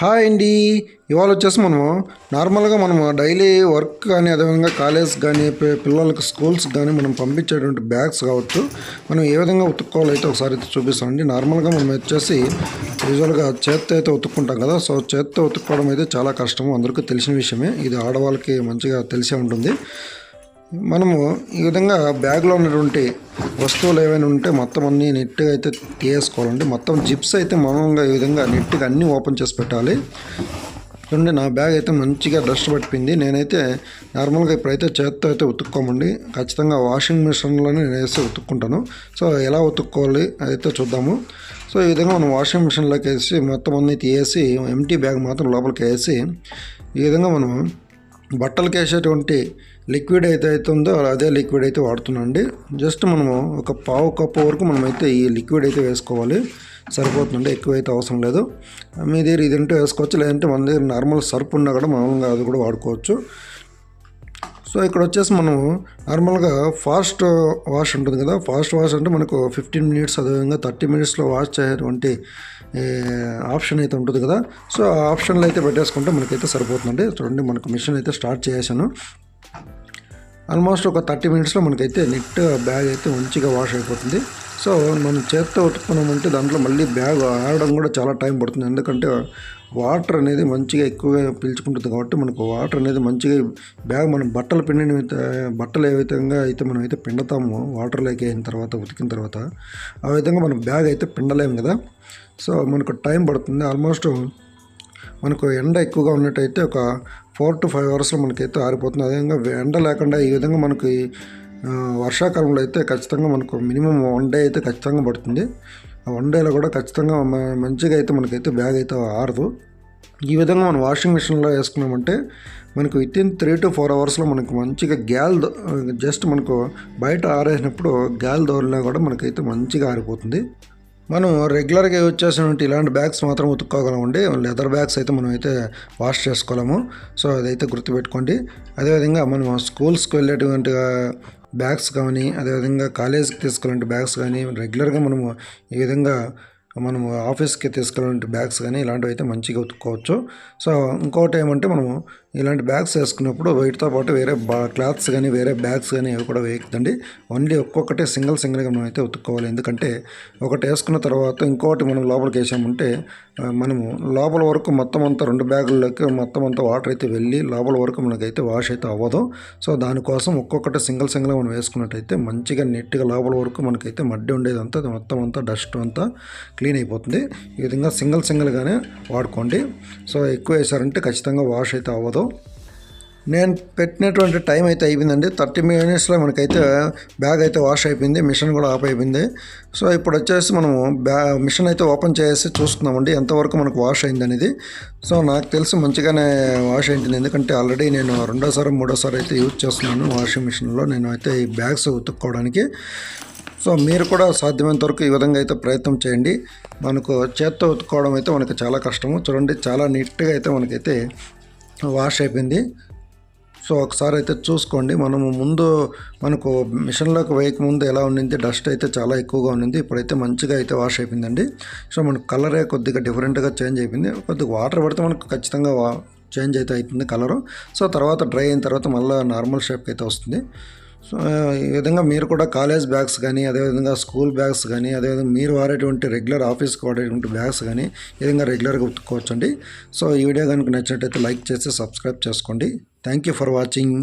Hi అండి. ఇవాళ వచ్చేసి మనము నార్మల్గా మనము డైలీ వర్క్ కానీ అదేవిధంగా కాలేజ్ కానీ పిల్లలకు పిల్లలకి స్కూల్స్ కానీ మనం పంపించేటువంటి బ్యాగ్స్ కావచ్చు. మనం ఏ విధంగా ఉతుక్కోవాలో అయితే ఒకసారి అయితే చూపిస్తామండి. నార్మల్గా మనం వచ్చేసి యూజువల్గా చేత్తో అయితే ఉతుక్కుంటాం కదా. సో చేత్తో ఉతుక్కోవడం అయితే చాలా కష్టము. అందరికీ తెలిసిన విషయమే. ఇది ఆడవాళ్ళకి మంచిగా తెలిసే ఉంటుంది. మనము ఈ విధంగా బ్యాగ్లో ఉన్నటువంటి వస్తువులు ఏవైనా ఉంటే మొత్తం అన్నీ నీట్గా అయితే తీసుకోవాలండి మొత్తం జిప్స్ అయితే మౌనంగా ఈ విధంగా నీట్గా అన్నీ ఓపెన్ చేసి పెట్టాలి. చూడండి నా బ్యాగ్ అయితే మంచిగా డస్ట్ పట్టింది. నేనైతే నార్మల్గా ఇప్పుడైతే చేత్తో అయితే ఉతుక్కోమండి. ఖచ్చితంగా వాషింగ్ మిషన్లోనే నేను వేస్తే ఉతుక్కుంటాను. సో ఎలా ఉతుక్కోవాలి అయితే చూద్దాము. సో ఈ విధంగా మనం వాషింగ్ మిషన్లోకి వేసి మొత్తం అన్నీ తీసి ఎంటీ బ్యాగ్ మాత్రం లోపలికి వేసి ఈ విధంగా మనం బట్టలకి వేసేటువంటి లిక్విడ్ అయితే అయితే ఉందో అదే లిక్విడ్ అయితే వాడుతున్నాండి జస్ట్ మనము ఒక పావు కప్పు వరకు మనమైతే ఈ లిక్విడ్ అయితే వేసుకోవాలి. సరిపోతుందండి ఎక్కువ అయితే అవసరం లేదు. మీ దగ్గర ఇది వేసుకోవచ్చు లేదంటే మన దగ్గర నార్మల్ సర్ఫ్ ఉన్నా కూడా మామూలుగా అది కూడా వాడుకోవచ్చు. సో ఇక్కడ వచ్చేసి మనము నార్మల్గా ఫాస్ట్ వాష్ ఉంటుంది కదా ఫాస్ట్ వాష్ అంటే మనకు ఫిఫ్టీన్ మినిట్స్ అదేవిధంగా థర్టీ మినిట్స్లో వాష్ చేసేటువంటి ఆప్షన్ అయితే ఉంటుంది కదా. సో ఆ ఆప్షన్లో అయితే పెట్టేసుకుంటే మనకైతే సరిపోతుందండి. చూడండి మనకు మిషన్ అయితే స్టార్ట్ చేసాను ఆల్మోస్ట్ ఒక థర్టీ మినిట్స్లో మనకైతే నెట్ బ్యాగ్ అయితే మంచిగా వాష్ అయిపోతుంది. సో మనం చేత్తో ఉతుక్కున్నామంటే దాంట్లో మళ్ళీ బ్యాగ్ ఆడడం కూడా చాలా టైం పడుతుంది. ఎందుకంటే వాటర్ అనేది మంచిగా ఎక్కువగా పీల్చుకుంటుంది కాబట్టి మనకు వాటర్ అనేది మంచిగా బ్యాగ్ మనం బట్టలు పిండిన బట్టలు ఏ విధంగా అయితే మనం అయితే పిండుతామో వాటర్లోకి అయిన తర్వాత ఉతికిన తర్వాత ఆ విధంగా మనం బ్యాగ్ అయితే పిండలేము కదా. సో మనకు టైం పడుతుంది. ఆల్మోస్ట్ మనకు ఎండ ఎక్కువగా ఉన్నట్టయితే ఒక ఫోర్ టు ఫైవ్ అవర్స్లో మనకైతే ఆరిపోతుంది. అదేవిధంగా ఎండ లేకుండా ఈ విధంగా మనకి వర్షాకాలంలో అయితే ఖచ్చితంగా మనకు మినిమం వన్ డే అయితే ఖచ్చితంగా పడుతుంది. ఆ వన్ డేలో కూడా ఖచ్చితంగా మంచిగా అయితే మనకైతే బ్యాగ్ అయితే ఆరదు. ఈ విధంగా మనం వాషింగ్ మిషన్లో వేసుకున్నామంటే మనకు within three to four అవర్స్లో మనకు మంచిగా గ్యాల్ జస్ట్ మనకు బయట ఆరేసినప్పుడు గ్యాల్ దోరినా కూడా మనకైతే మంచిగా ఆరిపోతుంది. మనం రెగ్యులర్గా యూజ్ చేసినటువంటి ఇలాంటి బ్యాగ్స్ మాత్రం ఉతుక్కోగలమండి. లెదర్ బ్యాగ్స్ అయితే మనం అయితే వాష్ చేసుకోలేము. సో అదైతే గుర్తుపెట్టుకోండి. అదేవిధంగా మనం స్కూల్స్కి వెళ్ళేటువంటి బ్యాగ్స్ కానీ అదేవిధంగా కాలేజ్కి తీసుకెళ్ళే బ్యాగ్స్ కానీ రెగ్యులర్గా మనము ఈ విధంగా మనము ఆఫీస్కి తీసుకెళ్ళే బ్యాగ్స్ కానీ ఇలాంటివి అయితే మంచిగా ఉతుక్కోవచ్చు. సో ఇంకోటి ఏమంటే మనము ఇలాంటి బ్యాగ్స్ వేసుకున్నప్పుడు వైట్తో పాటు వేరే బా క్లాత్స్ కానీ వేరే బ్యాగ్స్ కానీ అవి కూడా వేయకదండి ఓన్లీ ఒక్కొక్కటే సింగిల్ సింగిల్గా మనం అయితే ఉతుక్కోవాలి. ఎందుకంటే ఒకటి వేసుకున్న తర్వాత ఇంకోటి మనం లోపలికి వేసామంటే మనము లోపల వరకు మొత్తం అంతా రెండు బ్యాగుల్లోకి మొత్తం అంతా వాటర్ అయితే వెళ్ళి లోపల వరకు మనకైతే వాష్ అయితే అవ్వదు. సో దానికోసం ఒక్కొక్కటి సింగిల్ సింగిల్గా మనం వేసుకున్నట్టయితే మంచిగా నీట్గా లోపల వరకు మనకైతే మడ్డి ఉండేదంతా మొత్తం అంతా డస్ట్ అంతా క్లీన్ అయిపోతుంది. ఈ విధంగా సింగిల్ సింగిల్గానే వాడుకోండి. సో ఎక్కువ వేసారంటే ఖచ్చితంగా వాష్ అయితే అవ్వదు. నేను పెట్టినటువంటి టైం అయితే అయిపోయిందండి. థర్టీ మినిట్స్లో మనకైతే బ్యాగ్ అయితే వాష్ అయిపోయింది. మిషన్ కూడా ఆఫ్ అయిపోయింది. సో ఇప్పుడు వచ్చేసి మనము బ్యా మిషన్ అయితే ఓపెన్ చేసి చూస్తున్నామండి ఎంతవరకు మనకు వాష్ అయింది అనేది. సో నాకు తెలిసి మంచిగానే వాష్ అయింది. ఎందుకంటే ఆల్రెడీ నేను రెండోసారి మూడోసారి అయితే యూజ్ చేస్తున్నాను వాషింగ్ మిషన్లో. నేను అయితే ఈ బ్యాగ్స్ ఉతుక్కోవడానికి. సో మీరు కూడా సాధ్యమైనంత వరకు ఈ విధంగా అయితే ప్రయత్నం చేయండి. మనకు చేత్తో ఉతుక్కోవడం అయితే మనకు చాలా కష్టము. చూడండి చాలా నీట్గా అయితే మనకైతే వాష్ అయిపోయింది. సో ఒకసారి అయితే చూసుకోండి. మనము ముందు మనకు మిషన్లోకి వేయకముందు ఎలా ఉండింది డస్ట్ అయితే చాలా ఎక్కువగా ఉండింది. ఇప్పుడైతే మంచిగా అయితే వాష్ అయిపోయిందండి. సో మనకు కలరే కొద్దిగా డిఫరెంట్గా చేంజ్ అయిపోయింది. కొద్దిగా వాటర్ పడితే మనకు ఖచ్చితంగా వా చేంజ్ అయితే అవుతుంది కలరు. సో తర్వాత డ్రై అయిన తర్వాత మళ్ళీ నార్మల్ షేప్కి అయితే వస్తుంది. సో ఈ విధంగా మీరు కూడా కాలేజ్ బ్యాగ్స్ కానీ అదేవిధంగా స్కూల్ బ్యాగ్స్ కానీ అదేవిధంగా మీరు వాడేటువంటి రెగ్యులర్ ఆఫీస్కి వాడేటువంటి బ్యాగ్స్ కానీ ఈ విధంగా రెగ్యులర్గా ఉతుక్కోవచ్చండి. సో ఈ వీడియో కనుక నచ్చినట్టయితే లైక్ చేసి సబ్స్క్రైబ్ చేసుకోండి. Thank you for watching.